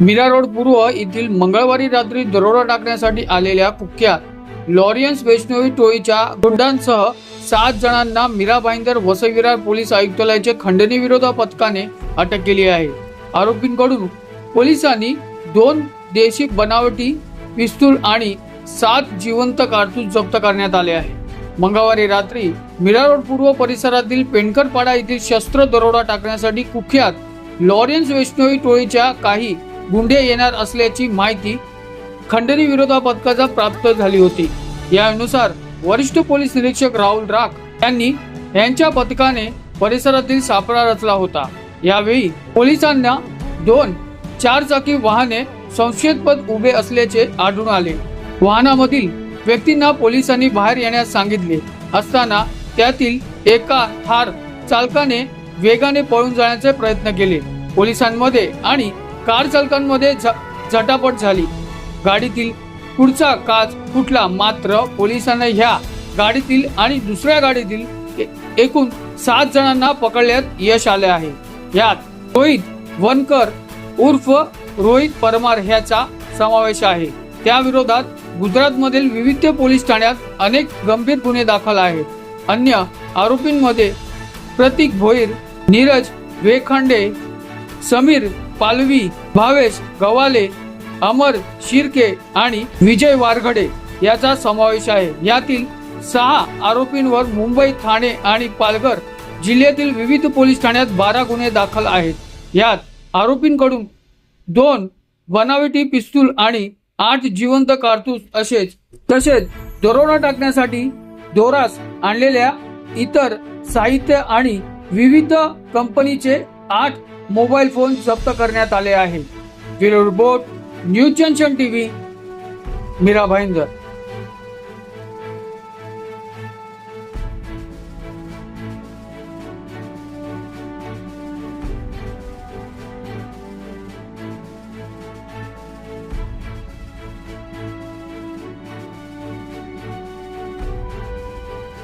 Mira road पूर्व येथील मंगळवारी रात्री दरोडा टाकण्यासाठी आलेल्या कुख्यात लॉरियन्स वैष्णवी टोळीच्या गुंडांसह सात जणांना मीरा भाईंदर वसविरार पोलीस आयुक्तालयाचे खंडणी विरोधा पथकाने अटक केली आहे. आरोपींकडून पोलिसांनी दोन देशी बनावटी पिस्तूल आणि सात जिवंत कारतूस जप्त करण्यात आले आहे. मंगळवारी रात्री मीरा रोड पूर्व परिसरातील पेंडकरपाडा येथील शस्त्र दरोडा टाकण्यासाठी कुख्यात लॉरेन्स वैष्णवी टोळीच्या काही गुंडे येणार असल्याची माहिती खंडणी विरोधा पथकाचा प्राप्त झाली होती. यानुसार वरिष्ठ पोलीस निरीक्षक राहुल राख यांनी यांच्या पथकाने परिसरातील सापळा रचला होता. यावेळी पोलिसांना दोन चारचाकी वाहने संशयस्पद उभे असल्याचे आढळून आले. वाहनामधील व्यक्तींना पोलिसांनी बाहेर येण्यास सांगितले असताना त्यातील एका थार चालकाने वेगाने पळून जाण्याचे प्रयत्न केले. पोलिसांमध्ये आणि कार चालकांमध्ये झ- झटापट झाली. गाडीतील पुढचा काच फुटला मात्र पोलिसांना ह्या गाडीतील आणि दुसऱ्या गाडीतील एकूण सात जणांना पकडण्यात यश आले आहे. यात रोहित वनकर उर्फ रोहित परमार ह्याचा समावेश आहे. त्या विरोधात गुजरातमधील विविध पोलीस ठाण्यात अनेक गंभीर गुन्हे दाखल आहेत. अन्य आरोपींमध्ये प्रतीक भोईर नीरज वेखांडे समीर पालवी भावेश गवाले अमर शिर्के आणि विजय वारघडे याचा समावेश आहे. यातील सहा आरोपींवर मुंबई ठाणे आणि पालघर जिल्ह्यातील विविध पोलीस ठाण्यात बारा गुन्हे दाखल आहेत. यात आरोपींकडून दोन बनावटी पिस्तूल आणि आठ जिवंत कारतूस असेच तसेच दरोडा टाकण्यासाठी दोरास आणलेल्या इतर साहित्य आणि विविध कंपनीचे आठ मोबाईल फोन जप्त करण्यात आले आहे. Bureau report news junction TV Mira Bhayandar.